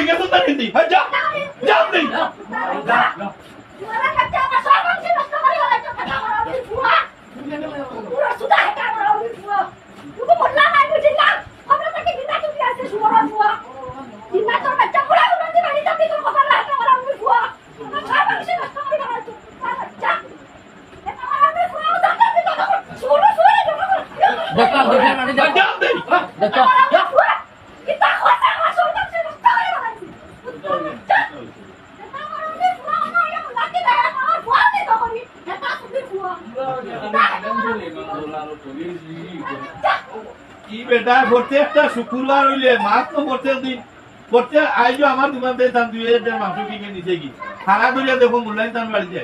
দিকে তো তার হিন্দি হ্যাঁ যা যা নেই দেখো দেখো মাটি হ্যাঁ, যা কি বেটা, প্রত্যেকটা শুক্রবার হইলে, মাছ তো প্রত্যেক দিন। প্রত্যেক আইজো আমার দোকান থেকে তার দুই হাজার মাংস কিনে নিচে কি? খানা ধরিয়া দেখো, মূল্যায়ন তার বাড়িতে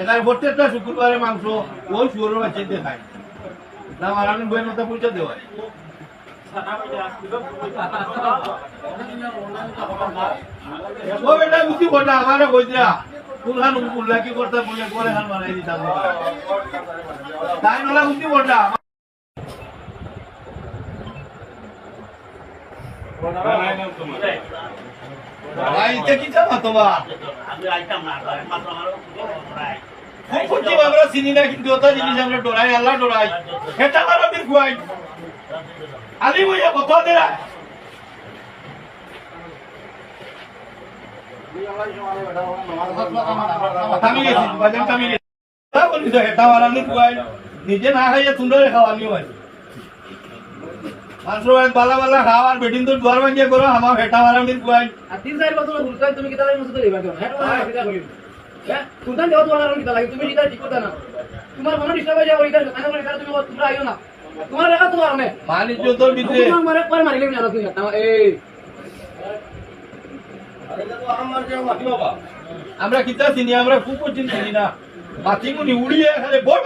এখানে প্রত্যেকটা শুক্রবারে মাংস, ওই শুয়োর বাচ্চা দিয়ে। খায় না, মারানি বইয়ের মতো পয়সা দেওয়া বেটা বুঝি বটা, আমারে কইরা কুলহান কুল্লা কি করতে বলে? করে হান মারাই দিতাম। তাই আমরা চিনি না, কিন্তু ওটা জিনিস আমরা ডরাই, আল্লাহ ডরাই। এটা মারো খুয়াই। আলি বইয়া কত দেরা থামি গেছি বাজার থামি গেছি তা বলি তো হেটা মারানি খুয়াই নিজে না খাইয়া তুন্দরে ভাত বালা বালা খাও আর বেটিন তো দুয়ার ভাঙিয়ে করো আমার হেটা মারানি খুয়াই আর তিন চার বছর হুলকাই তুমি কিতা মুসতে দিবা কেন হ্যাঁ হ্যাঁ সুলতান দেওয়া তোমার আর কিতা লাগি তুমি কিতা ঠিক কথা না তোমার মনে ডিস্টার্ব হয়ে যাবে ওইটা কানে কারে তুমি। তোমরা আইও না তোমার রেখা তোমার মনে মানি তোর ভিতরে তোমার মারে পরে মারিলে না তুমি এই। আমরা কিতা চিনি আমরা কুকুর চিনি না। মাতিমুনি উড়িয়ে খালি বড়